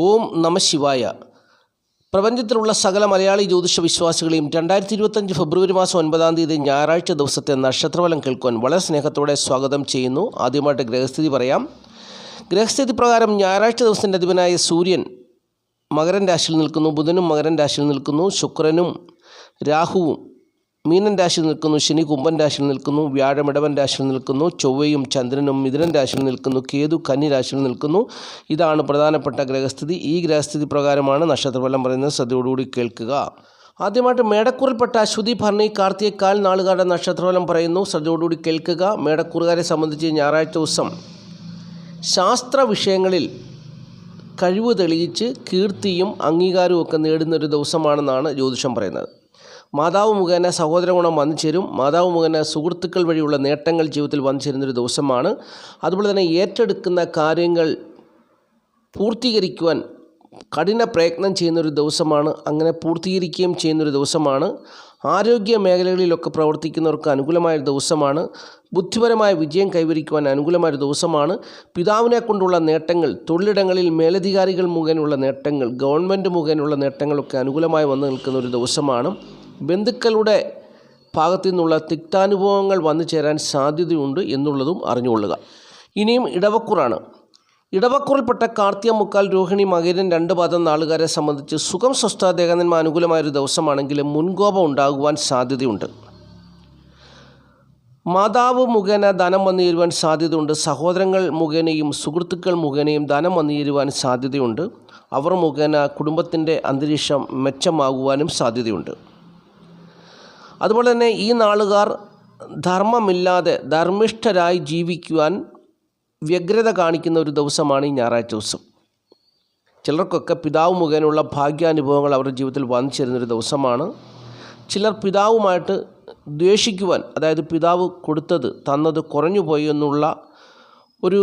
ഓം നമ ശിവായ. പ്രപഞ്ചത്തിലുള്ള സകല മലയാളി ജ്യോതിഷ വിശ്വാസികളെയും രണ്ടായിരത്തി ഇരുപത്തഞ്ച് ഫെബ്രുവരി മാസം ഒൻപതാം തീയതി ഞായറാഴ്ച ദിവസത്തെ നക്ഷത്രഫലം കേൾക്കുവാൻ വളരെ സ്നേഹത്തോടെ സ്വാഗതം ചെയ്യുന്നു. ആദ്യമായിട്ട് ഗ്രഹസ്ഥിതി പറയാം. ഗ്രഹസ്ഥിതി പ്രകാരം ഞായറാഴ്ച ദിവസത്തിന്റെ അധിപനായ സൂര്യൻ മകരൻ രാശിയിൽ നിൽക്കുന്നു ബുധനും മകരൻ രാശിയിൽ നിൽക്കുന്നു ശുക്രനും രാഹുവും മീനൻ രാശിയിൽ നിൽക്കുന്നു ശനി കുംഭൻ രാശിയിൽ നിൽക്കുന്നു വ്യാഴം ഇടവൻ രാശിയിൽ നിൽക്കുന്നു ചൊവ്വയും ചന്ദ്രനും മിഥുനൻ രാശിയിൽ നിൽക്കുന്നു കേതു കന്നി രാശിയിൽ നിൽക്കുന്നു. ഇതാണ് പ്രധാനപ്പെട്ട ഗ്രഹസ്ഥിതി. ഈ ഗ്രഹസ്ഥിതി പ്രകാരമാണ് നക്ഷത്രഫലം പറയുന്നത്. ശ്രദ്ധയോടുകൂടി കേൾക്കുക. ആദ്യമായിട്ട് മേടക്കൂറിൽപ്പെട്ട അശ്വതി ഭരണി കാർത്തികക്കാൽ നാളുകാരുടെ നക്ഷത്രഫലം പറയുന്നു. ശ്രദ്ധയോടുകൂടി കേൾക്കുക. മേടക്കൂറുകാരെ സംബന്ധിച്ച് ഞായറാഴ്ച ദിവസം ശാസ്ത്ര വിഷയങ്ങളിൽ കഴിവ് തെളിയിച്ച് കീർത്തിയും അംഗീകാരവും ഒക്കെ നേടുന്നൊരു ദിവസമാണെന്നാണ് ജ്യോതിഷം പറയുന്നത്. മാതാവ് മുഖേന സഹോദര ഗുണം വന്നു ചേരും. മാതാവ് മുഖേന സുഹൃത്തുക്കൾ വഴിയുള്ള നേട്ടങ്ങൾ ജീവിതത്തിൽ വന്നു ചേരുന്നൊരു ദിവസമാണ്. അതുപോലെ തന്നെ ഏറ്റെടുക്കുന്ന കാര്യങ്ങൾ പൂർത്തീകരിക്കുവാൻ കഠിന പ്രയത്നം ചെയ്യുന്നൊരു ദിവസമാണ്. അങ്ങനെ പൂർത്തീകരിക്കുകയും ചെയ്യുന്നൊരു ദിവസമാണ്. ആരോഗ്യ മേഖലകളിലൊക്കെ പ്രവർത്തിക്കുന്നവർക്ക് അനുകൂലമായ ഒരു ദിവസമാണ്. ബുദ്ധിപരമായ വിജയം കൈവരിക്കുവാൻ അനുകൂലമായൊരു ദിവസമാണ്. പിതാവിനെ കൊണ്ടുള്ള നേട്ടങ്ങൾ തൊഴിലിടങ്ങളിൽ മേലധികാരികൾ മുഖേനയുള്ള നേട്ടങ്ങൾ ഗവൺമെന്റ് മുഖേനയുള്ള നേട്ടങ്ങളൊക്കെ അനുകൂലമായി വന്നു നിൽക്കുന്ന ഒരു ദിവസമാണ്. ബന്ധുക്കളുടെ ഭാഗത്തു നിന്നുള്ള തിക്താനുഭവങ്ങൾ വന്നു ചേരാൻ സാധ്യതയുണ്ട് എന്നുള്ളതും അറിഞ്ഞുകൊള്ളുക. ഇനിയും ഇടവക്കുറാണ്. ഇടവക്കുറിൽപ്പെട്ട കാർത്തിക മുക്കാൽ രോഹിണി മകരൻ രണ്ട് പാദം നാളുകാരെ സംബന്ധിച്ച് സുഖം സ്വസ്ഥ ദേഹനന്മ അനുകൂലമായൊരു ദിവസമാണെങ്കിലും മുൻകോപം ഉണ്ടാകുവാൻ സാധ്യതയുണ്ട്. മാതാവ് മുഖേന ധനം വന്നു ചേരുവാൻ സാധ്യതയുണ്ട്. സഹോദരങ്ങൾ മുഖേനയും സുഹൃത്തുക്കൾ മുഖേനയും ധനം വന്നു ചേരുവാൻ സാധ്യതയുണ്ട്. അവർ മുഖേന കുടുംബത്തിന്റെ അന്തരീക്ഷം മെച്ചമാകുവാനും സാധ്യതയുണ്ട്. അതുപോലെ തന്നെ ഈ നാളുകാർ ധർമ്മമില്ലാതെ ധർമ്മിഷ്ഠരായി ജീവിക്കുവാൻ വ്യഗ്രത കാണിക്കുന്ന ഒരു ദിവസമാണ് ഈ ഞായറാഴ്ച ദിവസം. ചിലർക്കൊക്കെ പിതാവ് മുഖേനയുള്ള ഭാഗ്യാനുഭവങ്ങൾ അവരുടെ ജീവിതത്തിൽ വന്നു ചേരുന്നൊരു ദിവസമാണ്. ചിലർ പിതാവുമായിട്ട് ദ്വേഷിക്കുവാൻ അതായത് പിതാവ് കൊടുത്തത് തന്നത് കുറഞ്ഞു പോയി എന്നുള്ള ഒരു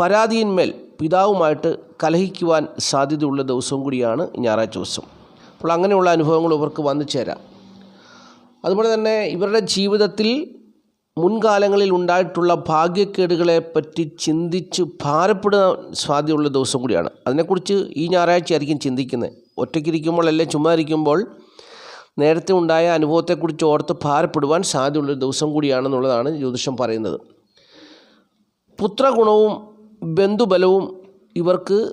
പരാതിയിന്മേൽ പിതാവുമായിട്ട് കലഹിക്കുവാൻ സാധ്യതയുള്ള ദിവസവും കൂടിയാണ് ഞായറാഴ്ച ദിവസം. അപ്പോൾ അങ്ങനെയുള്ള അനുഭവങ്ങൾ ഇവർക്ക് വന്നു ചേരാം. അതുപോലെ തന്നെ ഇവരുടെ ജീവിതത്തിൽ മുൻകാലങ്ങളിൽ ഉണ്ടായിട്ടുള്ള ഭാഗ്യക്കേടുകളെ പറ്റി ചിന്തിച്ച് ഭാരപ്പെടാൻ സാധ്യതയുള്ള ദിവസം കൂടിയാണ്. അതിനെക്കുറിച്ച് ഈ ഞായറാഴ്ച ആയിരിക്കും ചിന്തിക്കുന്നത്. ഒറ്റയ്ക്കിരിക്കുമ്പോൾ അല്ലെ ചുമ്മാ ഇരിക്കുമ്പോൾ നേരത്തെ ഉണ്ടായ അനുഭവത്തെക്കുറിച്ച് ഓർത്ത് ഭാരപ്പെടുവാൻ സാധ്യതയുള്ള ദിവസം കൂടിയാണെന്നുള്ളതാണ് ജ്യോതിഷം പറയുന്നത്. പുത്രഗുണവും ബന്ധുബലവും ഇവർക്ക്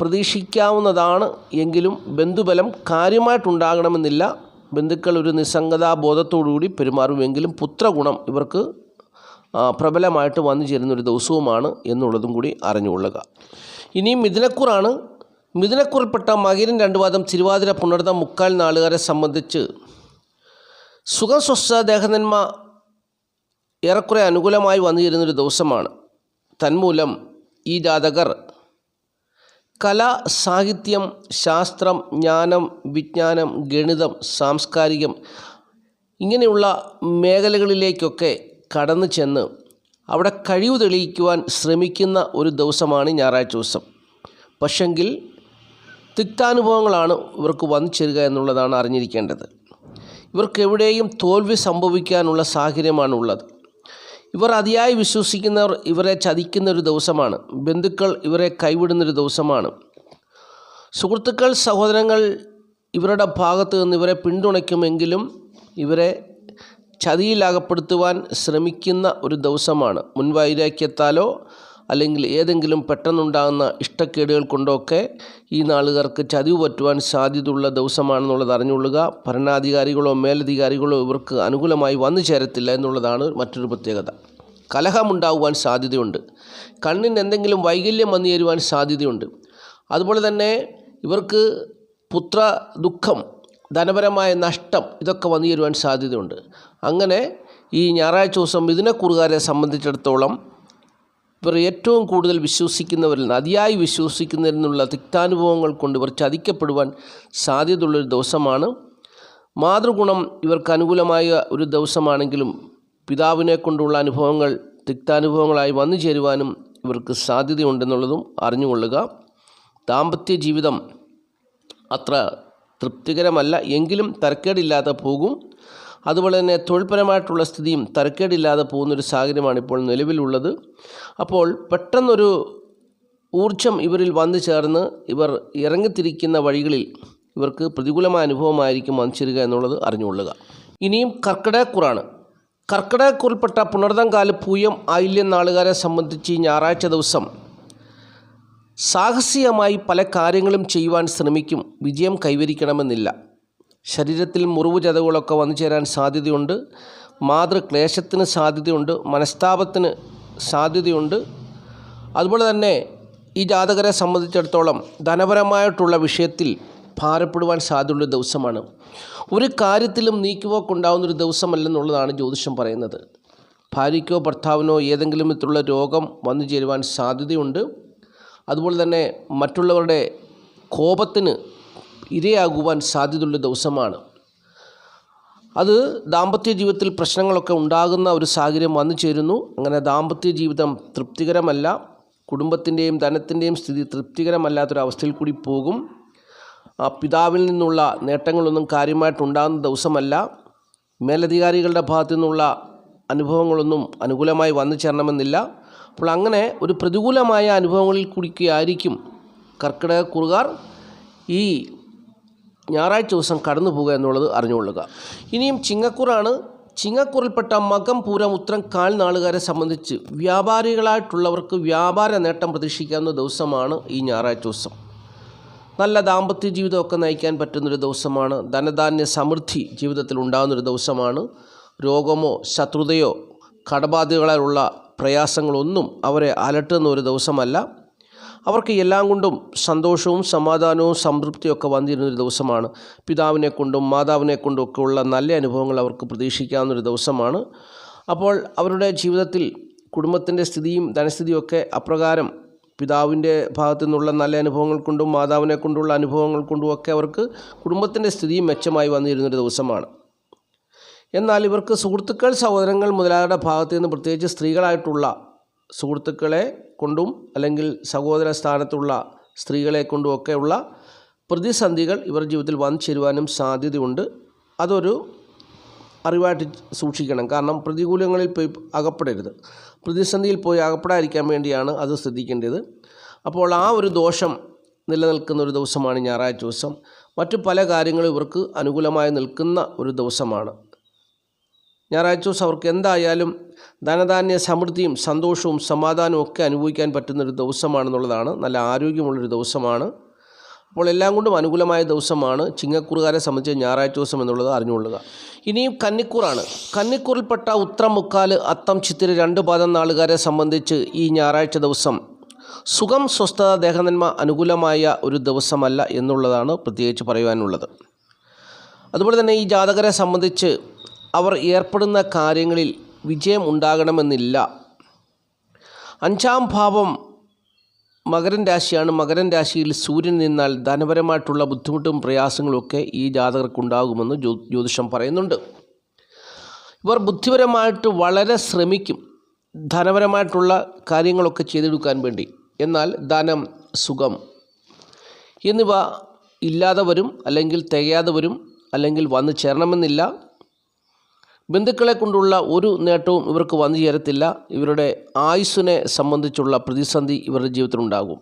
പ്രതീക്ഷിക്കാവുന്നതാണ് എങ്കിലും ബന്ധുബലം കാര്യമായിട്ടുണ്ടാകണമെന്നില്ല. ബന്ധുക്കൾ ഒരു നിസ്സംഗതാ ബോധത്തോടുകൂടി പെരുമാറുമെങ്കിലും പുത്രഗുണം ഇവർക്ക് പ്രബലമായിട്ട് വന്നു ചേരുന്ന ഒരു ദിവസവുമാണ് എന്നുള്ളതും കൂടി അറിഞ്ഞുകൊള്ളുക. ഇനിയും മിഥുനക്കൂറാണ്. മിഥുനക്കുറിൽപ്പെട്ട മകിരൻ രണ്ട് വാദം തിരുവാതിര പുണർന്ന മുക്കാൽ നാളുകാരെ സംബന്ധിച്ച് സുഖം സ്വസ്ഥ ദേഹനന്മ ഏറെക്കുറെ അനുകൂലമായി വന്നു ചേരുന്നൊരു ദിവസമാണ്. തന്മൂലം ഈ ജാതകർ കല സാഹിത്യം ശാസ്ത്രം ജ്ഞാനം വിജ്ഞാനം ഗണിതം സാംസ്കാരികം ഇങ്ങനെയുള്ള മേഖലകളിലേക്കൊക്കെ കടന്നു ചെന്ന് അവിടെ കഴിവ് തെളിയിക്കുവാൻ ശ്രമിക്കുന്ന ഒരു ദിവസമാണ് ഞായറാഴ്ച ദിവസം. പക്ഷെങ്കിൽ തിക്താനുഭവങ്ങളാണ് ഇവർക്ക് വന്നു ചേരുക എന്നുള്ളതാണ് അറിഞ്ഞിരിക്കേണ്ടത്. ഇവർക്കെവിടെയും തോൽവി സംഭവിക്കാനുള്ള സാഹചര്യമാണുള്ളത്. ഇവർ അതിയായി വിശ്വസിക്കുന്നവർ ഇവരെ ചതിക്കുന്ന ഒരു ദിവസമാണ്. ബന്ധുക്കൾ ഇവരെ കൈവിടുന്നൊരു ദിവസമാണ്. സുഹൃത്തുക്കൾ സഹോദരങ്ങൾ ഇവരുടെ ഭാഗത്ത് നിന്ന് ഇവരെ പിന്തുണയ്ക്കുമെങ്കിലും ഇവരെ ചതിയിലകപ്പെടുത്തുവാൻ ശ്രമിക്കുന്ന ഒരു ദിവസമാണ്. മുൻവൈരാഗ്യത്താലോ അല്ലെങ്കിൽ ഏതെങ്കിലും പെട്ടെന്നുണ്ടാകുന്ന ഇഷ്ടക്കേടുകൾ കൊണ്ടൊക്കെ ഈ നാളുകാർക്ക് ചതിവ് പറ്റുവാൻ സാധ്യതയുള്ള ദിവസമാണെന്നുള്ളത് അറിഞ്ഞുകൊള്ളുക. ഭരണാധികാരികളോ മേലധികാരികളോ ഇവർക്ക് അനുകൂലമായി വന്നു ചേരത്തില്ല എന്നുള്ളതാണ് മറ്റൊരു പ്രത്യേകത. കലഹമുണ്ടാകുവാൻ സാധ്യതയുണ്ട്. കണ്ണിന് എന്തെങ്കിലും വൈകല്യം വന്നു ചേരുവാൻ സാധ്യതയുണ്ട്. അതുപോലെ തന്നെ ഇവർക്ക് പുത്ര ദുഃഖം ധനപരമായ നഷ്ടം ഇതൊക്കെ വന്നു ചേരുവാൻ സാധ്യതയുണ്ട്. അങ്ങനെ ഈ ഞായറാഴ്ച ദിവസം മിഥുനക്കുറുകാരെ സംബന്ധിച്ചിടത്തോളം ഇവർ ഏറ്റവും കൂടുതൽ വിശ്വസിക്കുന്നവരിൽ അതിയായി വിശ്വസിക്കുന്നതിൽ നിന്നുള്ള തിക്താനുഭവങ്ങൾ കൊണ്ട് ഇവർ ചതിക്കപ്പെടുവാൻ സാധ്യതയുള്ളൊരു ദിവസമാണ്. മാതൃഗുണം ഇവർക്ക് അനുകൂലമായ ഒരു ദിവസമാണെങ്കിലും പിതാവിനെ കൊണ്ടുള്ള അനുഭവങ്ങൾ തിക്താനുഭവങ്ങളായി വന്നു ചേരുവാനും ഇവർക്ക് സാധ്യതയുണ്ടെന്നുള്ളതും അറിഞ്ഞുകൊള്ളുക. ദാമ്പത്യ ജീവിതം അത്ര തൃപ്തികരമല്ല എങ്കിലും തരക്കേടില്ലാതെ പോകും. അതുപോലെ തന്നെ തൊഴിൽപരമായിട്ടുള്ള സ്ഥിതിയും തരക്കേടില്ലാതെ പോകുന്നൊരു സാഹചര്യമാണ് ഇപ്പോൾ നിലവിലുള്ളത്. അപ്പോൾ പെട്ടെന്നൊരു ഊർജം ഇവരിൽ വന്നു ചേർന്ന് ഇവർ ഇറങ്ങിത്തിരിക്കുന്ന വഴികളിൽ ഇവർക്ക് പ്രതികൂലമായ അനുഭവമായിരിക്കും വന്നു ചേരുക എന്നുള്ളത് അറിഞ്ഞുകൊള്ളുക. ഇനിയും കർക്കിടകക്കുറാണ് കർക്കിടകക്കുറിൽപ്പെട്ട പുണർതംകാല പൂയം ആയില്യം നാളുകാരെ സംബന്ധിച്ച് ഞായറാഴ്ച ദിവസം സാഹസികമായി പല കാര്യങ്ങളും ചെയ്യുവാൻ ശ്രമിക്കും വിജയം കൈവരിക്കണമെന്നില്ല. ശരീരത്തിൽ മുറിവ് ചതവുകളൊക്കെ വന്നു ചേരാൻ സാധ്യതയുണ്ട്. മാതൃക്ലേശത്തിന് സാധ്യതയുണ്ട്. മനസ്താപത്തിന് സാധ്യതയുണ്ട്. അതുപോലെ തന്നെ ഈ ജാതകരെ സംബന്ധിച്ചിടത്തോളം ധനപരമായിട്ടുള്ള വിഷയത്തിൽ ഭാരപ്പെടുവാൻ സാധ്യതയുള്ള ദിവസമാണ്. ഒരു കാര്യത്തിലും നീക്കുപോക്കുണ്ടാകുന്നൊരു ദിവസമല്ലെന്നുള്ളതാണ് ജ്യോതിഷം പറയുന്നത്. ഭാര്യയ്ക്കോ ഭർത്താവിനോ ഏതെങ്കിലും വിധത്തിലുള്ള രോഗം വന്നു ചേരുവാൻ സാധ്യതയുണ്ട്. അതുപോലെ തന്നെ മറ്റുള്ളവരുടെ കോപത്തിന് ഇരയാകുവാൻ സാധ്യതയുള്ള ദിവസമാണ്. അത് ദാമ്പത്യ ജീവിതത്തിൽ പ്രശ്നങ്ങളൊക്കെ ഉണ്ടാകുന്ന ഒരു സാഹചര്യം വന്നു ചേരുന്നു. അങ്ങനെ ദാമ്പത്യ ജീവിതം തൃപ്തികരമല്ല കുടുംബത്തിന്റെയും ധനത്തിന്റെയും സ്ഥിതി തൃപ്തികരമല്ലാത്തൊരവസ്ഥയിൽ കൂടി പോകും. പിതാവിൽ നിന്നുള്ള നേട്ടങ്ങളൊന്നും കാര്യമായിട്ടുണ്ടാകുന്ന ദിവസമല്ല. മേലധികാരികളുടെ ഭാഗത്തു നിന്നുള്ള അനുഭവങ്ങളൊന്നും അനുകൂലമായി വന്നു ചേരണമെന്നില്ല. അപ്പോൾ അങ്ങനെ ഒരു പ്രതികൂലമായ അനുഭവങ്ങളിൽ കുടിക്കുകയായിരിക്കും കർക്കിടക കുറുകാർ ഈ ഞായറാഴ്ച ദിവസം കടന്നു പോകുക എന്നുള്ളത് അറിഞ്ഞുകൊള്ളുക. ഇനിയും ചിങ്ങക്കുറാണ്. ചിങ്ങക്കുറിൽപ്പെട്ട മകം പൂരം ഉത്രം കാൽനാളുകാരെ സംബന്ധിച്ച് വ്യാപാരികളായിട്ടുള്ളവർക്ക് വ്യാപാര നേട്ടം പ്രതീക്ഷിക്കാവുന്ന ദിവസമാണ് ഈ ഞായറാഴ്ച ദിവസം. നല്ല ദാമ്പത്യ ജീവിതമൊക്കെ നയിക്കാൻ പറ്റുന്നൊരു ദിവസമാണ്. ധനധാന്യ സമൃദ്ധി ജീവിതത്തിൽ ഉണ്ടാകുന്നൊരു ദിവസമാണ്. രോഗമോ ശത്രുതയോ കടബാധ്യതകളാലുള്ള പ്രയാസങ്ങളൊന്നും അവരെ അലട്ടുന്ന ഒരു ദിവസമല്ല. അവർക്ക് എല്ലാം കൊണ്ടും സന്തോഷവും സമാധാനവും സംതൃപ്തിയൊക്കെ വന്നിരുന്നൊരു ദിവസമാണ്. പിതാവിനെ കൊണ്ടും മാതാവിനെ കൊണ്ടും ഒക്കെ ഉള്ള നല്ല അനുഭവങ്ങൾ അവർക്ക് പ്രതീക്ഷിക്കാവുന്നൊരു ദിവസമാണ്. അപ്പോൾ അവരുടെ ജീവിതത്തിൽ കുടുംബത്തിന്റെ സ്ഥിതിയും ധനസ്ഥിതിയും ഒക്കെ അപ്രകാരം പിതാവിന്റെ ഭാഗത്തു നിന്നുള്ള നല്ല അനുഭവങ്ങൾ കൊണ്ടും മാതാവിനെ കൊണ്ടുള്ള അനുഭവങ്ങൾ കൊണ്ടും ഒക്കെ അവർക്ക് കുടുംബത്തിന്റെ സ്ഥിതിയും മെച്ചമായി വന്നിരുന്നൊരു ദിവസമാണ്. എന്നാൽ ഇവർക്ക് സുഹൃത്തുക്കൾ സഹോദരങ്ങൾ മുതലായവരുടെ ഭാഗത്തു നിന്ന് പ്രത്യേകിച്ച് സ്ത്രീകളായിട്ടുള്ള സുഹൃത്തുക്കളെ കൊണ്ടും അല്ലെങ്കിൽ സഹോദര സ്ഥാനത്തുള്ള സ്ത്രീകളെ കൊണ്ടും ഒക്കെയുള്ള പ്രതിസന്ധികൾ ഇവർ ജീവിതത്തിൽ വന്നു ചേരുവാനും സാധ്യതയുണ്ട്. അതൊരു അറിവായിട്ട് സൂക്ഷിക്കണം. കാരണം പ്രതികൂലങ്ങളിൽ പോയി അകപ്പെടരുത്. പ്രതിസന്ധിയിൽ പോയി അകപ്പെടാതിരിക്കാൻ വേണ്ടിയാണ് അത് ശ്രദ്ധിക്കേണ്ടത്. അപ്പോൾ ആ ഒരു ദോഷം നിലനിൽക്കുന്ന ഒരു ദിവസമാണ് ഞായറാഴ്ച ദിവസം. മറ്റു പല കാര്യങ്ങളും ഇവർക്ക് അനുകൂലമായി നിൽക്കുന്ന ഒരു ദിവസമാണ്. ഞായറാഴ്ച ദിവസം അവർക്ക് എന്തായാലും ധനധാന്യ സമൃദ്ധിയും സന്തോഷവും സമാധാനവും ഒക്കെ അനുഭവിക്കാൻ പറ്റുന്നൊരു ദിവസമാണെന്നുള്ളതാണ്. നല്ല ആരോഗ്യമുള്ളൊരു ദിവസമാണ്. അപ്പോൾ എല്ലാം കൊണ്ടും അനുകൂലമായ ദിവസമാണ്. ചിങ്ങക്കൂറുകാരെ സംബന്ധിച്ച് ഞായറാഴ്ച ദിവസം എന്നുള്ളത് അറിഞ്ഞുകൊള്ളുക. ഇനിയും കന്നിക്കൂറാണ്. കന്നിക്കൂറിൽപ്പെട്ട ഉത്രം മുക്കാൽ അത്തം ചിത്തിര രണ്ട് പാദം നാളുകാരെ സംബന്ധിച്ച് ഈ ഞായറാഴ്ച ദിവസം സുഖം സ്വസ്ഥത ദേഹനന്മ അനുകൂലമായ ഒരു ദിവസമല്ല എന്നുള്ളതാണ് പ്രത്യേകിച്ച് പറയുവാനുള്ളത്. അതുപോലെ തന്നെ ഈ ജാതകരെ സംബന്ധിച്ച് അവർ ഏർപ്പെടുന്ന കാര്യങ്ങളിൽ വിജയം ഉണ്ടാകണമെന്നില്ല അഞ്ചാം ഭാവം മകരൻ രാശിയാണ്. മകരൻ രാശിയിൽ സൂര്യൻ നിന്നാൽ ധനപരമായിട്ടുള്ള ബുദ്ധിമുട്ടും പ്രയാസങ്ങളും ഒക്കെ ഈ ജാതകർക്കുണ്ടാകുമെന്ന് ജ്യോ ജ്യോതിഷം പറയുന്നുണ്ട്. ഇവർ ബുദ്ധിപരമായിട്ട് വളരെ ശ്രമിക്കും. ധനപരമായിട്ടുള്ള കാര്യങ്ങളൊക്കെ ചെയ്തെടുക്കാൻ വേണ്ടി. എന്നാൽ ധനം സുഖം എന്നിവ ഇല്ലാതെ വരും അല്ലെങ്കിൽ തികയാതെ വരും അല്ലെങ്കിൽ വന്നു ചേരണമെന്നില്ല. ബന്ധുക്കളെ കൊണ്ടുള്ള ഒരു നേട്ടവും ഇവർക്ക് വന്നു ചേരത്തില്ല. ഇവരുടെ ആയുസ്സിനെ സംബന്ധിച്ചുള്ള പ്രതിസന്ധി ഇവരുടെ ജീവിതത്തിൽ ഉണ്ടാകും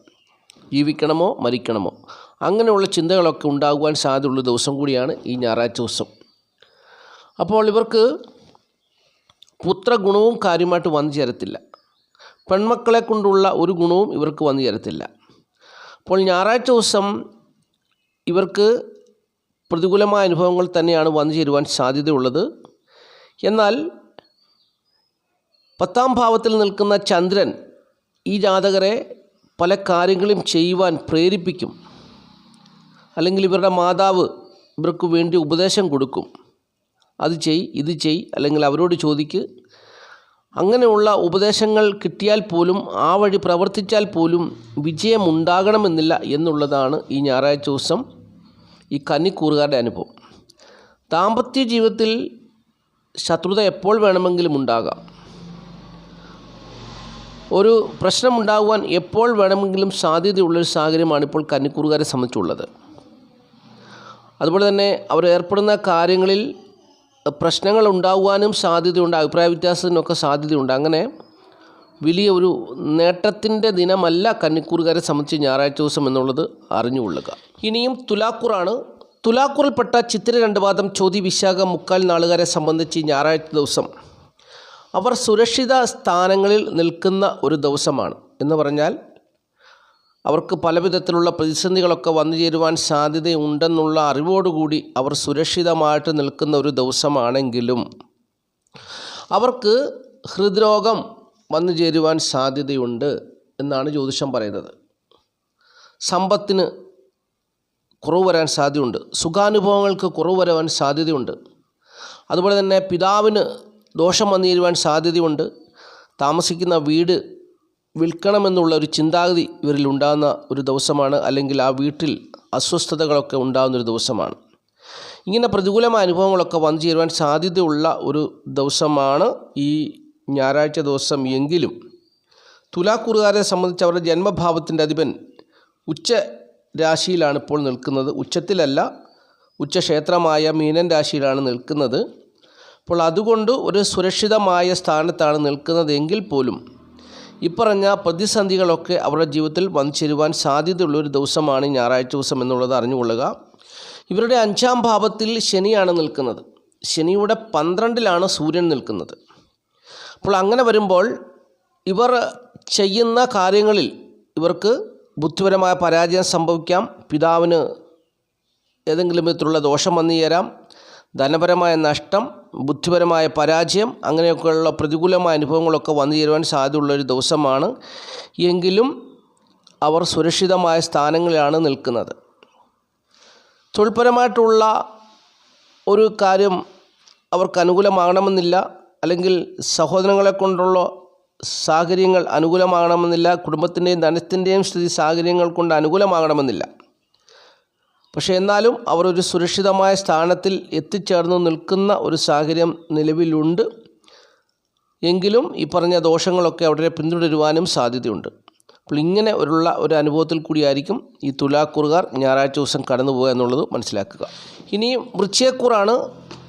ജീവിക്കണമോ മരിക്കണമോ? അങ്ങനെയുള്ള ചിന്തകളൊക്കെ ഉണ്ടാകുവാൻ സാധ്യതയുള്ള ദിവസം കൂടിയാണ് ഈ ഞായറാഴ്ച ദിവസം. അപ്പോൾ ഇവർക്ക് പുത്രഗുണവും കാര്യമായിട്ട് വന്നു ചേരത്തില്ല. പെൺമക്കളെ കൊണ്ടുള്ള ഒരു ഗുണവും ഇവർക്ക് വന്നു ചേരത്തില്ല. അപ്പോൾ ഞായറാഴ്ച ദിവസം ഇവർക്ക് പ്രതികൂലമായ അനുഭവങ്ങൾ തന്നെയാണ് വന്നു ചേരുവാൻ സാധ്യതയുള്ളത്. എന്നാൽ പത്താം ഭാവത്തിൽ നിൽക്കുന്ന ചന്ദ്രൻ ഈ ജാതകരെ പല കാര്യങ്ങളും ചെയ്യുവാൻ പ്രേരിപ്പിക്കും. അല്ലെങ്കിൽ ഇവരുടെ മാതാവ് ഇവർക്ക് വേണ്ടി ഉപദേശം കൊടുക്കും. അത് ചെയ് ഇത് ചെയ് അല്ലെങ്കിൽ അവരോട് ചോദിക്ക്. അങ്ങനെയുള്ള ഉപദേശങ്ങൾ കിട്ടിയാൽ പോലും ആ വഴി പ്രവർത്തിച്ചാൽ പോലും വിജയമുണ്ടാകണമെന്നില്ല എന്നുള്ളതാണ് ഈ ഞായറാഴ്ച ദിവസം ഈ കന്നിക്കൂറുകാരുടെ അനുഭവം. ദാമ്പത്യ ജീവിതത്തിൽ ശത്രുത എപ്പോൾ വേണമെങ്കിലും ഉണ്ടാകാം. ഒരു പ്രശ്നമുണ്ടാകുവാൻ എപ്പോൾ വേണമെങ്കിലും സാധ്യതയുള്ളൊരു സാഹചര്യമാണ് ഇപ്പോൾ കന്നിക്കൂറുകാരെ സംബന്ധിച്ചുള്ളത്. അതുപോലെ തന്നെ അവർ ഏർപ്പെടുന്ന കാര്യങ്ങളിൽ പ്രശ്നങ്ങൾ ഉണ്ടാകുവാനും സാധ്യതയുണ്ട് അഭിപ്രായ വ്യത്യാസത്തിനൊക്കെ സാധ്യതയുണ്ട്. അങ്ങനെ വലിയ ഒരു നേട്ടത്തിന്റെ ദിനമല്ല കന്നിക്കൂറുകാരെ സംബന്ധിച്ച് ഞായറാഴ്ച ദിവസം എന്നുള്ളത് അറിഞ്ഞുകൊള്ളുക. ഇനിയും തുലാക്കൂറാണ് തുലാക്കൂറിൽപ്പെട്ട ചിത്തിര രണ്ട് പാദം ചോതി വിശാഖ മുക്കാൽ നാളുകാരെ സംബന്ധിച്ച് ഞായറാഴ്ച ദിവസം. അവർ സുരക്ഷിത സ്ഥാനങ്ങളിൽ നിൽക്കുന്ന ഒരു ദിവസമാണ് എന്ന് പറഞ്ഞാൽ അവർക്ക് പല വിധത്തിലുള്ള പ്രതിസന്ധികളൊക്കെ വന്നു ചേരുവാൻ സാധ്യതയുണ്ടെന്നുള്ള അറിവോടുകൂടി അവർ സുരക്ഷിതമായിട്ട് നിൽക്കുന്ന ഒരു ദിവസമാണെങ്കിലും അവർക്ക് ഹൃദ്രോഗം വന്നു ചേരുവാൻ സാധ്യതയുണ്ട് എന്നാണ് ജ്യോതിഷം പറയുന്നത്. സമ്പത്തിന് കുറവ് വരാൻ സാധ്യതയുണ്ട്. സുഖാനുഭവങ്ങൾക്ക് കുറവ് വരാൻ സാധ്യതയുണ്ട്. അതുപോലെ തന്നെ പിതാവിന് ദോഷം വന്നിരുവാൻ സാധ്യതയുണ്ട്. താമസിക്കുന്ന വീട് വിൽക്കണമെന്നുള്ള ഒരു ചിന്താഗതി ഇവരിൽ ഉണ്ടാകുന്ന ഒരു ദിവസമാണ്. അല്ലെങ്കിൽ ആ വീട്ടിൽ അസ്വസ്ഥതകളൊക്കെ ഉണ്ടാകുന്ന ഒരു ദിവസമാണ്. ഇങ്ങനെ പ്രതികൂലമായ അനുഭവങ്ങളൊക്കെ വന്നു ചേരുവാൻ സാധ്യതയുള്ള ഒരു ദിവസമാണ് ഈ ഞായറാഴ്ച ദിവസം. എങ്കിലും തുലാക്കൂറുകാരെ സംബന്ധിച്ച് അവരുടെ ജന്മഭാവത്തിന്റെ അധിപൻ ഉച്ച രാശിയിലാണ് ഇപ്പോൾ നിൽക്കുന്നത്. ഉച്ചത്തിലല്ല ഉച്ചക്ഷേത്രമായ മീനൻ രാശിയിലാണ് നിൽക്കുന്നത്. അപ്പോൾ അതുകൊണ്ട് ഒരു സുരക്ഷിതമായ സ്ഥാനത്താണ് നിൽക്കുന്നതെങ്കിൽ പോലും ഇപ്പറഞ്ഞ പ്രതിസന്ധികളൊക്കെ അവരുടെ ജീവിതത്തിൽ വന്നു ചേരുവാൻ സാധ്യതയുള്ള ഒരു ദിവസമാണ് ഞായറാഴ്ച ദിവസം എന്നുള്ളത് അറിഞ്ഞുകൊള്ളുക. ഇവരുടെ അഞ്ചാം ഭാവത്തിൽ ശനിയാണ് നിൽക്കുന്നത്. ശനിയുടെ പന്ത്രണ്ടിലാണ് സൂര്യൻ നിൽക്കുന്നത്. അപ്പോൾ അങ്ങനെ വരുമ്പോൾ ഇവർ ചെയ്യുന്ന കാര്യങ്ങളിൽ ഇവർക്ക് ബുദ്ധിപരമായ പരാജയം സംഭവിക്കാം. പിതാവിന് ഏതെങ്കിലും വിധത്തിലുള്ള ദോഷം വന്നു ചേരാം. ധനപരമായ നഷ്ടം ബുദ്ധിപരമായ പരാജയം അങ്ങനെയൊക്കെയുള്ള പ്രതികൂലമായ അനുഭവങ്ങളൊക്കെ വന്നു ചേരുവാൻ സാധ്യതയുള്ളൊരു ദിവസമാണ്. എങ്കിലും അവർ സുരക്ഷിതമായ സ്ഥാനങ്ങളിലാണ് നിൽക്കുന്നത്. തൊഴിൽപരമായിട്ടുള്ള ഒരു കാര്യം അവർക്ക് അനുകൂലമാകണമെന്നില്ല. അല്ലെങ്കിൽ സഹോദരങ്ങളെ കൊണ്ടുള്ള സാഹചര്യങ്ങൾ അനുകൂലമാകണമെന്നില്ല കുടുംബത്തിന്റെയും ധനത്തിന്റെയും സ്ഥിതി സാഹചര്യങ്ങൾ കൊണ്ട് അനുകൂലമാകണമെന്നില്ല. പക്ഷേ എന്നാലും അവർ ഒരു സുരക്ഷിതമായ സ്ഥാനത്തിൽ എത്തിച്ചേർന്ന് നിൽക്കുന്ന ഒരു സാഹചര്യം നിലവിലുണ്ട്. എങ്കിലും ഈ പറഞ്ഞ ദോഷങ്ങളൊക്കെ അവരെ പിന്തുടരുവാനും സാധ്യതയുണ്ട്. അപ്പോൾ ഇങ്ങനെ ഉള്ള ഒരു അനുഭവത്തിൽ കൂടിയായിരിക്കും ഈ തുലാക്കൂറുകാർ ഞായറാഴ്ച ദിവസം കടന്നു പോകുക എന്നുള്ളത് മനസ്സിലാക്കുക. ഇനി വൃച്ചയക്കൂറാണ്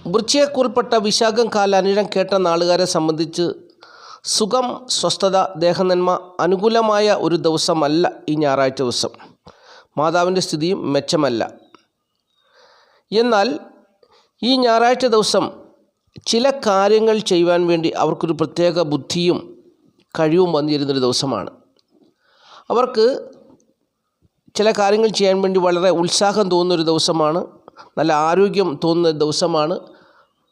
വൃച്ചയക്കൂറിൽപ്പെട്ട വിശാഖം കാല അനിഴം കേട്ട നാളുകാരെ സംബന്ധിച്ച് സുഖം സ്വസ്ഥത ദേഹനന്മ അനുകൂലമായ ഒരു ദിവസമല്ല ഈ ഞായറാഴ്ച ദിവസം. മാതാവിന്റെ സ്ഥിതിയും മെച്ചമല്ല. എന്നാൽ ഈ ഞായറാഴ്ച ദിവസം ചില കാര്യങ്ങൾ ചെയ്യുവാൻ വേണ്ടി അവർക്കൊരു പ്രത്യേക ബുദ്ധിയും കഴിവും വന്നിരുന്നൊരു ദിവസമാണ്. അവർക്ക് ചില കാര്യങ്ങൾ ചെയ്യാൻ വേണ്ടി വളരെ ഉത്സാഹം തോന്നുന്നൊരു ദിവസമാണ് നല്ല ആരോഗ്യം തോന്നുന്ന ദിവസമാണ്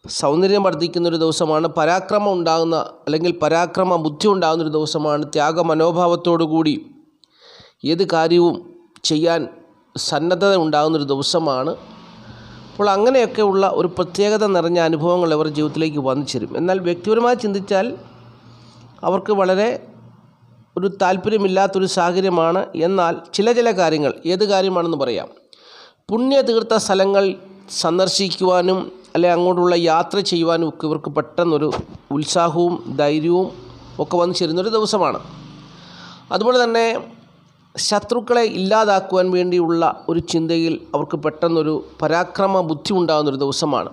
സൗന്ദര്യം വർദ്ധിക്കുന്ന ഒരു ദിവസമാണ് പരാക്രമം ഉണ്ടാകുന്ന അല്ലെങ്കിൽ പരാക്രമ ബുദ്ധി ഉണ്ടാകുന്ന ഒരു ദിവസമാണ് ത്യാഗ മനോഭാവത്തോടു കൂടി ഏത് കാര്യവും ചെയ്യാൻ സന്നദ്ധത ഉണ്ടാകുന്നൊരു ദിവസമാണ്. അപ്പോൾ അങ്ങനെയൊക്കെയുള്ള ഒരു പ്രത്യേകത നിറഞ്ഞ അനുഭവങ്ങൾ അവർ ജീവിതത്തിലേക്ക് വന്നു ചേരും എന്നാൽ വ്യക്തിപരമായി ചിന്തിച്ചാൽ അവർക്ക് വളരെ ഒരു താല്പര്യമില്ലാത്തൊരു സാഹചര്യമാണ്. എന്നാൽ ചില ചില കാര്യങ്ങൾ ഏത് കാര്യമാണെന്ന് പറയാം. പുണ്യതീർത്ഥ സ്ഥലങ്ങൾ സന്ദർശിക്കുവാനും അല്ലെ അങ്ങോട്ടുള്ള യാത്ര ചെയ്യുവാനും ഒക്കെ ഇവർക്ക് പെട്ടെന്നൊരു ഉത്സാഹവും ധൈര്യവും ഒക്കെ വന്നു ചേരുന്നൊരു ദിവസമാണ്. അതുപോലെ തന്നെ ശത്രുക്കളെ ഇല്ലാതാക്കുവാൻ വേണ്ടിയുള്ള ഒരു ചിന്തയിൽ അവർക്ക് പെട്ടെന്നൊരു പരാക്രമ ബുദ്ധി ഉണ്ടാകുന്നൊരു ദിവസമാണ്.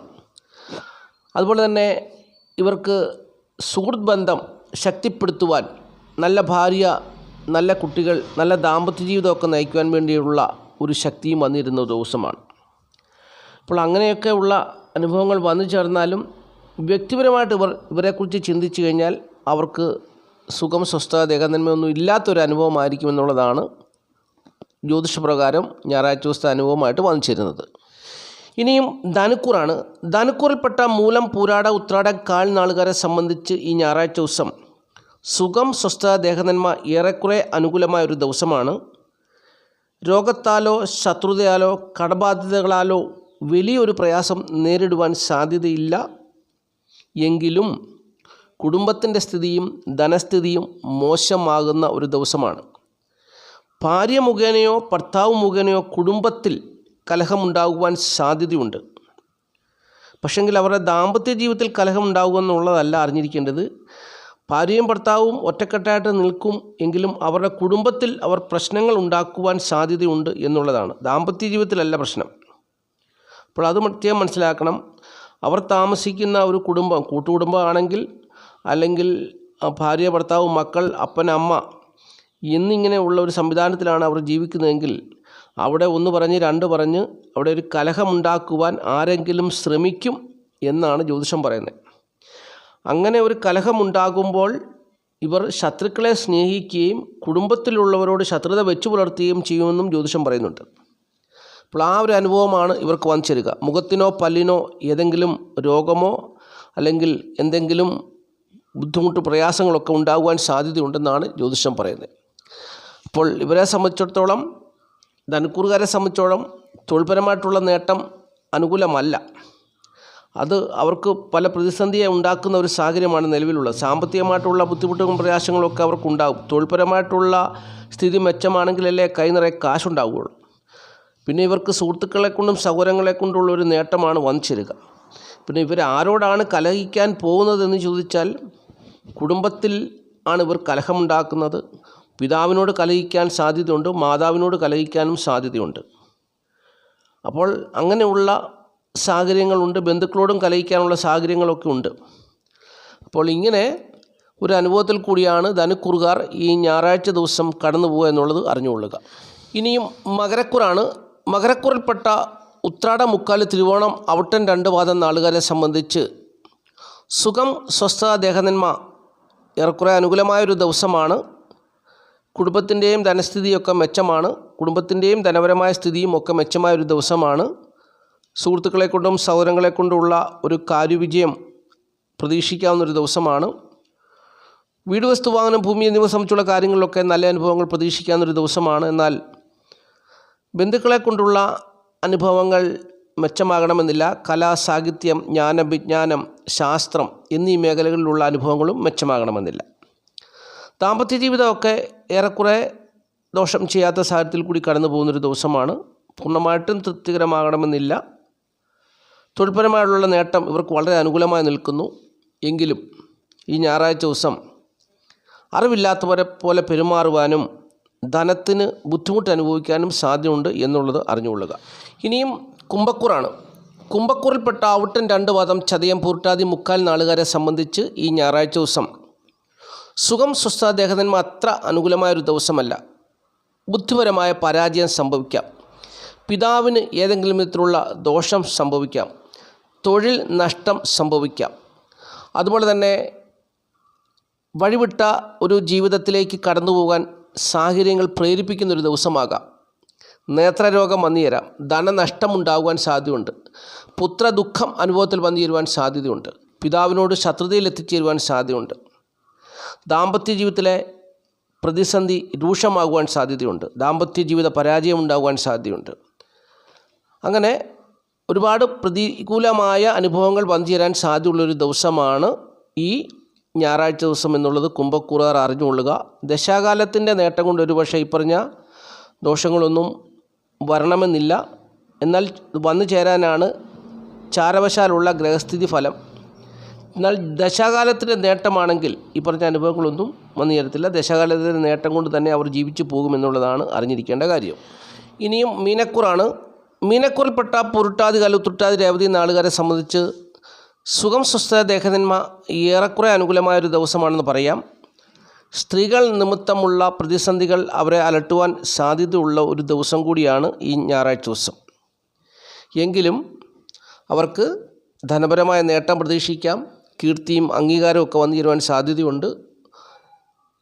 അതുപോലെ തന്നെ ഇവർക്ക് സുഹൃത്ത് ബന്ധം ശക്തിപ്പെടുത്തുവാൻ നല്ല ഭാര്യ നല്ല കുട്ടികൾ നല്ല ദാമ്പത്യ ജീവിതമൊക്കെ നയിക്കുവാൻ വേണ്ടിയുള്ള ഒരു ശക്തിയും വന്നിരുന്ന ദിവസമാണ്. അപ്പോൾ അങ്ങനെയൊക്കെ ഉള്ള അനുഭവങ്ങൾ വന്നു ചേർന്നാലും വ്യക്തിപരമായിട്ട് ഇവർ ഇവരെക്കുറിച്ച് ചിന്തിച്ചു കഴിഞ്ഞാൽ അവർക്ക് സുഖം സ്വസ്ഥത ദേഹനന്മയൊന്നും ഇല്ലാത്തൊരു അനുഭവമായിരിക്കും എന്നുള്ളതാണ് ജ്യോതിഷപ്രകാരം ഞായറാഴ്ച ദിവസത്തെ അനുഭവമായിട്ട് വന്നു ചേരുന്നത്. ഇനിയും ധനുക്കൂറാണ്. ധനുക്കൂറിൽപ്പെട്ട മൂലം പൂരാട ഉത്രാട കാൽ നാളുകാരെ സംബന്ധിച്ച് ഈ ഞായറാഴ്ച ദിവസം സുഖം സ്വസ്ഥത ദേഹനന്മ ഏറെക്കുറെ അനുകൂലമായ ഒരു ദിവസമാണ്. രോഗത്താലോ ശത്രുതയാലോ കടബാധ്യതകളാലോ വലിയൊരു പ്രയാസം നേരിടുവാൻ സാധ്യതയില്ല. എങ്കിലും കുടുംബത്തിന്റെ സ്ഥിതിയും ധനസ്ഥിതിയും മോശമാകുന്ന ഒരു ദിവസമാണ്. ഭാര്യ മുഖേനയോ ഭർത്താവ് മുഖേനയോ കുടുംബത്തിൽ കലഹമുണ്ടാകുവാൻ സാധ്യതയുണ്ട്. പക്ഷെങ്കിൽ അവരുടെ ദാമ്പത്യ ജീവിതത്തിൽ കലഹമുണ്ടാകുക എന്നുള്ളതല്ല അറിഞ്ഞിരിക്കേണ്ടത്. ഭാര്യയും ഭർത്താവും ഒറ്റക്കെട്ടായിട്ട് നിൽക്കും എങ്കിലും അവരുടെ കുടുംബത്തിൽ അവർ പ്രശ്നങ്ങൾ ഉണ്ടാക്കുവാൻ സാധ്യതയുണ്ട് എന്നുള്ളതാണ്. ദാമ്പത്യ ജീവിതത്തിലല്ല പ്രശ്നം. അപ്പോൾ അത് പ്രത്യേകം മനസ്സിലാക്കണം. അവർ താമസിക്കുന്ന ഒരു കുടുംബം കൂട്ടുകുടുംബമാണെങ്കിൽ അല്ലെങ്കിൽ ഭാര്യ ഭർത്താവ് മക്കൾ അപ്പൻ അമ്മ എന്നിങ്ങനെ ഉള്ള ഒരു സംവിധാനത്തിലാണ് അവർ ജീവിക്കുന്നതെങ്കിൽ അവിടെ ഒന്ന് പറഞ്ഞ് രണ്ട് പറഞ്ഞ് അവിടെ ഒരു കലഹമുണ്ടാക്കുവാൻ ആരെങ്കിലും ശ്രമിക്കും എന്നാണ് ജ്യോതിഷം പറയുന്നത്. അങ്ങനെ ഒരു കലഹമുണ്ടാകുമ്പോൾ ഇവർ ശത്രുക്കളെ സ്നേഹിക്കുകയും കുടുംബത്തിലുള്ളവരോട് ശത്രുത വെച്ചു പുലർത്തുകയും ചെയ്യുമെന്നും ജ്യോതിഷം പറയുന്നുണ്ട്. അപ്പോൾ ആ ഒരു അനുഭവമാണ് ഇവർക്ക് വന്നു ചേരുക മുഖത്തിനോ പല്ലിനോ ഏതെങ്കിലും രോഗമോ അല്ലെങ്കിൽ എന്തെങ്കിലും ബുദ്ധിമുട്ട് പ്രയാസങ്ങളൊക്കെ ഉണ്ടാകുവാൻ സാധ്യതയുണ്ടെന്നാണ് ജ്യോതിഷം പറയുന്നത്. അപ്പോൾ ഇവരെ സംബന്ധിച്ചിടത്തോളം ധനക്കൂറുകാരെ സംബന്ധിച്ചോളം തൊഴിൽപരമായിട്ടുള്ള നേട്ടം അനുകൂലമല്ല. അത് അവർക്ക് പല പ്രതിസന്ധിയെ ഉണ്ടാക്കുന്ന ഒരു സാഹചര്യമാണ് നിലവിലുള്ളത്. സാമ്പത്തികമായിട്ടുള്ള ബുദ്ധിമുട്ടും പ്രയാസങ്ങളൊക്കെ അവർക്കുണ്ടാകും. തൊഴിൽപരമായിട്ടുള്ള സ്ഥിതി മെച്ചമാണെങ്കിലല്ലേ കൈ നിറയെ കാശുണ്ടാവുകയുള്ളൂ. പിന്നെ ഇവർക്ക് സുഹൃത്തുക്കളെ കൊണ്ടും സൗകര്യങ്ങളെ കൊണ്ടുള്ള ഒരു നേട്ടമാണ് വന്നു ചേരുക പിന്നെ ഇവർ ആരോടാണ് കലഹിക്കാൻ പോകുന്നതെന്ന് ചോദിച്ചാൽ കുടുംബത്തിൽ ആണ് ഇവർ കലഹമുണ്ടാക്കുന്നത്. പിതാവിനോട് കലഹിക്കാൻ സാധ്യതയുണ്ട് മാതാവിനോട് കലഹിക്കാനും സാധ്യതയുണ്ട്. അപ്പോൾ അങ്ങനെയുള്ള സാഹചര്യങ്ങളുണ്ട് ബന്ധുക്കളോടും കലഹിക്കാനുള്ള സാഹചര്യങ്ങളൊക്കെ ഉണ്ട്. അപ്പോൾ ഇങ്ങനെ ഒരു അനുഭവത്തിൽ കൂടിയാണ് ധനുക്കുറുകാർ ഈ ഞായറാഴ്ച ദിവസം കടന്നു പോകുക എന്നുള്ളത് അറിഞ്ഞുകൊള്ളുക. ഇനിയും മകരക്കുറാണ് മകരക്കുറിൽപ്പെട്ട ഉത്രാട മുക്കാൽ തിരുവോണം ഔട്ടൻ രണ്ട് വാദം നാളുകാരെ സംബന്ധിച്ച് സുഖം സ്വസ്ഥത ദേഹനന്മ ഏറെക്കുറെ അനുകൂലമായൊരു ദിവസമാണ്. കുടുംബത്തിന്റെയും ധനസ്ഥിതിയൊക്കെ മെച്ചമാണ്. കുടുംബത്തിന്റെയും ധനപരമായ സ്ഥിതിയും ഒക്കെ മെച്ചമായ ഒരു ദിവസമാണ്. സുഹൃത്തുക്കളെ കൊണ്ടും സൗകര്യങ്ങളെ കൊണ്ടുമുള്ള ഒരു കാര്യവിജയം പ്രതീക്ഷിക്കാവുന്നൊരു ദിവസമാണ്. വീട് വസ്തു വാഹനം ഭൂമി എന്നിവ സംബന്ധിച്ചുള്ള കാര്യങ്ങളിലൊക്കെ നല്ല അനുഭവങ്ങൾ പ്രതീക്ഷിക്കാവുന്നൊരു ദിവസമാണ്. എന്നാൽ ബന്ധുക്കളെ കൊണ്ടുള്ള അനുഭവങ്ങൾ മെച്ചമാകണമെന്നില്ല. കല സാഹിത്യം ജ്ഞാനം വിജ്ഞാനം ശാസ്ത്രം എന്നീ മേഖലകളിലുള്ള അനുഭവങ്ങളും മെച്ചമാകണമെന്നില്ല. ദാമ്പത്യ ജീവിതമൊക്കെ ഏറെക്കുറെ ദോഷം ചെയ്യാത്ത സാഹചര്യത്തിൽ കൂടി കടന്നു പോകുന്നൊരു ദിവസമാണ്. പൂർണമായിട്ടും തൃപ്തികരമാകണമെന്നില്ല. തൊഴിൽപരമായുള്ള നേട്ടം ഇവർക്ക് വളരെ അനുകൂലമായി നിൽക്കുന്നു. എങ്കിലും ഈ ഞായറാഴ്ച ദിവസം അറിവില്ലാത്തവരെ പോലെ പെരുമാറുവാനും ധനത്തിന് ബുദ്ധിമുട്ട് അനുഭവിക്കാനും സാധ്യതയുണ്ട് എന്നുള്ളത് അറിഞ്ഞുകൊള്ളുക. ഇനിയും കുംഭക്കൂറാണ്. കുംഭക്കൂറിൽപ്പെട്ട ഔട്ടൻ രണ്ട് പാദം ചതയം പൂർട്ടാതി മുക്കാൽ നാളുകാരെ സംബന്ധിച്ച് ഈ ഞായറാഴ്ച ദിവസം. സുഖം സ്വസ്ഥ ദേഹതന്മ അത്ര അനുകൂലമായൊരു ദിവസമല്ല. ബുദ്ധിപരമായ പരാജയം സംഭവിക്കാം. പിതാവിന് ഏതെങ്കിലും വിധത്തിലുള്ള ദോഷം സംഭവിക്കാം. തൊഴിൽ നഷ്ടം സംഭവിക്കാം. അതുപോലെ തന്നെ വഴിവിട്ട ഒരു ജീവിതത്തിലേക്ക് കടന്നു പോകാൻ സാഹചര്യങ്ങൾ പ്രേരിപ്പിക്കുന്ന ഒരു ദിവസമാകാം. നേത്രരോഗം വന്നുതരാം ധനനഷ്ടമുണ്ടാകുവാൻ സാധ്യതയുണ്ട്. പുത്രദുഃഖം അനുഭവത്തിൽ വന്നു ചേരുവാൻ സാധ്യതയുണ്ട്. പിതാവിനോട് ശത്രുതയിൽ എത്തിച്ചേരുവാൻ സാധ്യതയുണ്ട്. ദാമ്പത്യ ജീവിതത്തിലെ പ്രതിസന്ധി രൂക്ഷമാകുവാൻ സാധ്യതയുണ്ട്. ദാമ്പത്യ ജീവിത പരാജയം ഉണ്ടാകുവാൻ സാധ്യതയുണ്ട്. അങ്ങനെ ഒരുപാട് പ്രതികൂലമായ അനുഭവങ്ങൾ വന്നു ചേരാൻ സാധ്യതയുള്ളൊരു ദിവസമാണ് ഈ ഞായറാഴ്ച ദിവസം എന്നുള്ളത് കുംഭക്കൂറുകാർ അറിഞ്ഞുകൊള്ളുക. ദശാകാലത്തിന്റെ നേട്ടം കൊണ്ട് ഒരുപക്ഷെ ഈ പറഞ്ഞ ദോഷങ്ങളൊന്നും വരണമെന്നില്ല. എന്നാൽ വന്നു ചേരാനാണ് ചാരവശാലുള്ള ഗ്രഹസ്ഥിതി ഫലം. എന്നാൽ ദശാകാലത്തിന്റെ നേട്ടമാണെങ്കിൽ ഈ പറഞ്ഞ അനുഭവങ്ങളൊന്നും വന്നു ചേരത്തില്ല. ദശാകാലത്തിന്റെ നേട്ടം കൊണ്ട് തന്നെ അവർ ജീവിച്ചു പോകുമെന്നുള്ളതാണ് അറിഞ്ഞിരിക്കേണ്ട കാര്യം. ഇനിയും മീനക്കൂറാണ്. മീനക്കൂറിൽപ്പെട്ട പുരുട്ടാതി കലുത്തുട്ടാതി രേവതി നാളുകാരെ സംബന്ധിച്ച് സുഖം സ്വസ്ഥത ദേഹനന്മ ഏറെക്കുറെ അനുകൂലമായൊരു ദിവസമാണെന്ന് പറയാം. സ്ത്രീകൾ നിമിത്തമുള്ള പ്രതിസന്ധികൾ അവരെ അലട്ടുവാൻ സാധ്യതയുള്ള ഒരു ദിവസം കൂടിയാണ് ഈ ഞായറാഴ്ച ദിവസം. എങ്കിലും അവർക്ക് ധനപരമായ നേട്ടം പ്രതീക്ഷിക്കാം കീർത്തിയും അംഗീകാരവും ഒക്കെ വന്നു ചേരുവാൻ സാധ്യതയുണ്ട്.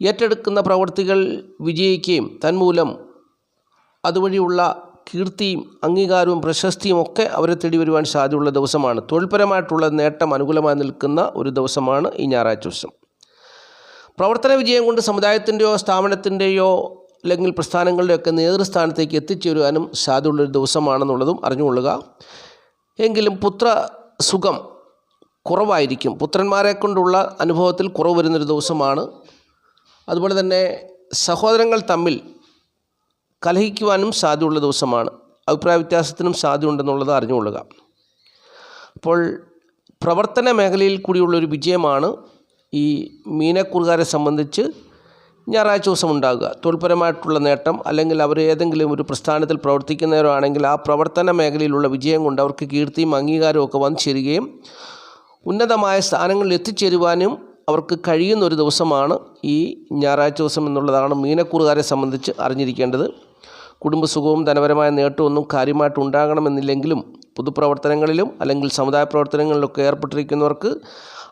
ഏറ്റെടുക്കുന്ന പ്രവൃത്തികൾ വിജയിക്കുകയും തന്മൂലം അതുവഴിയുള്ള കീർത്തിയും അംഗീകാരവും പ്രശസ്തിയും ഒക്കെ അവരെ തേടി വരുവാൻ സാധ്യതയുള്ള ദിവസമാണ്. തൊഴിൽപരമായിട്ടുള്ള നേട്ടം അനുകൂലമായി നിൽക്കുന്ന ഒരു ദിവസമാണ് ഈ ഞായറാഴ്ച ദിവസം. പ്രവർത്തന വിജയം കൊണ്ട് സമുദായത്തിന്റെയോ സ്ഥാപനത്തിന്റെയോ അല്ലെങ്കിൽ പ്രസ്ഥാനങ്ങളുടെയൊക്കെ നേതൃസ്ഥാനത്തേക്ക് എത്തിച്ചേരുവാനും സാധ്യതയുള്ളൊരു ദിവസമാണെന്നുള്ളതും അറിഞ്ഞുകൊള്ളുക. എങ്കിലും പുത്ര സുഖം കുറവായിരിക്കും. പുത്രന്മാരെ കൊണ്ടുള്ള അനുഭവത്തിൽ കുറവ് വരുന്നൊരു ദിവസമാണ്. അതുപോലെ തന്നെ സഹോദരങ്ങൾ തമ്മിൽ കലഹിക്കുവാനും സാധ്യതയുള്ള ദിവസമാണ്. അഭിപ്രായ വ്യത്യാസത്തിനും സാധ്യതയുണ്ടെന്നുള്ളത് അറിഞ്ഞുകൊള്ളുക. അപ്പോൾ പ്രവർത്തന മേഖലയിൽ കൂടിയുള്ളൊരു വിജയമാണ് ഈ മീനക്കുറുകാരെ സംബന്ധിച്ച് ഞായറാഴ്ച ദിവസം ഉണ്ടാകുക. തൊഴിൽപരമായിട്ടുള്ള നേട്ടം അല്ലെങ്കിൽ അവർ ഏതെങ്കിലും ഒരു പ്രസ്ഥാനത്തിൽ പ്രവർത്തിക്കുന്നവരാണെങ്കിൽ ആ പ്രവർത്തന മേഖലയിലുള്ള വിജയം കൊണ്ട് അവർക്ക് കീർത്തിയും അംഗീകാരവും ഒക്കെ വന്നു ചേരുകയും ഉന്നതമായ സ്ഥാനങ്ങളിൽ എത്തിച്ചേരുവാനും അവർക്ക് കഴിയുന്ന ഒരു ദിവസമാണ് ഈ ഞായറാഴ്ച ദിവസം എന്നുള്ളതാണ് മീനക്കൂറുകാരെ സംബന്ധിച്ച് അറിഞ്ഞിരിക്കേണ്ടത്. കുടുംബസുഖവും ധനപരമായ നേട്ടമൊന്നും കാര്യമായിട്ട് ഉണ്ടാകണമെന്നില്ലെങ്കിലും പൊതുപ്രവർത്തനങ്ങളിലും അല്ലെങ്കിൽ സമുദായ പ്രവർത്തനങ്ങളിലൊക്കെ ഏർപ്പെട്ടിരിക്കുന്നവർക്ക്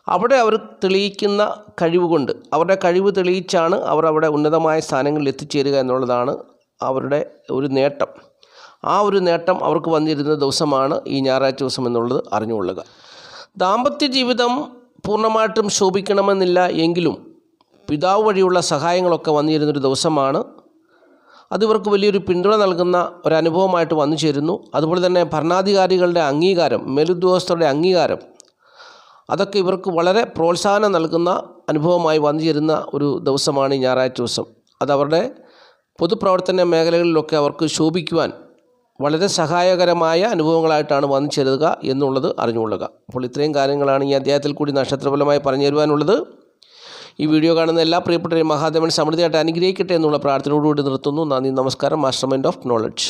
അവിടെ അവർ തെളിയിക്കുന്ന കഴിവുകൊണ്ട് അവരുടെ കഴിവ് തെളിയിച്ചാണ് അവർ അവിടെ ഉന്നതമായ സ്ഥാനങ്ങളിൽ എത്തിച്ചേരുക എന്നുള്ളതാണ് അവരുടെ ഒരു നേട്ടം. ആ ഒരു നേട്ടം അവർക്ക് വന്നിരുന്ന ദിവസമാണ് ഈ ഞായറാഴ്ച ദിവസം എന്നുള്ളത് അറിഞ്ഞുകൊള്ളുക. ദാമ്പത്യ ജീവിതം പൂർണമായിട്ടും ശോഭിക്കണമെന്നില്ല എങ്കിലും പിതാവ് വഴിയുള്ള സഹായങ്ങളൊക്കെ വന്നിരുന്നൊരു ദിവസമാണ് അത് ഇവർക്ക് വലിയൊരു പിന്തുണ നൽകുന്ന ഒരനുഭവമായിട്ട് വന്നു ചേരുന്നു. അതുപോലെ തന്നെ ഭരണാധികാരികളുടെ അംഗീകാരം മേലുദ്യോഗസ്ഥരുടെ അംഗീകാരം അതൊക്കെ ഇവർക്ക് വളരെ പ്രോത്സാഹനം നൽകുന്ന അനുഭവമായി വന്നു ചേരുന്ന ഒരു ദിവസമാണ് ഈ ഞായറാഴ്ച ദിവസം. അതവരുടെ പൊതുപ്രവർത്തന മേഖലകളിലൊക്കെ അവർക്ക് ശോഭിക്കുവാൻ വളരെ സഹായകരമായ അനുഭവങ്ങളായിട്ടാണ് വന്നു ചേരുക എന്നുള്ളത് അറിഞ്ഞുകൊള്ളുക. അപ്പോൾ ഇത്രയും കാര്യങ്ങളാണ് ഈ അധ്യായത്തിൽ കൂടി നക്ഷത്രഫലമായി പറഞ്ഞു തരുവാനുള്ളത്. ഈ വീഡിയോ കാണുന്ന എല്ലാ പ്രിയപ്പെട്ടവരെയും മഹാദേവൻ സമൃദ്ധിയായിട്ട് അനുഗ്രഹിക്കട്ടെ എന്നുള്ള പ്രാർത്ഥനയോടുകൂടി നിർത്തുന്നു. നന്ദി നമസ്കാരം. Master mind of knowledge.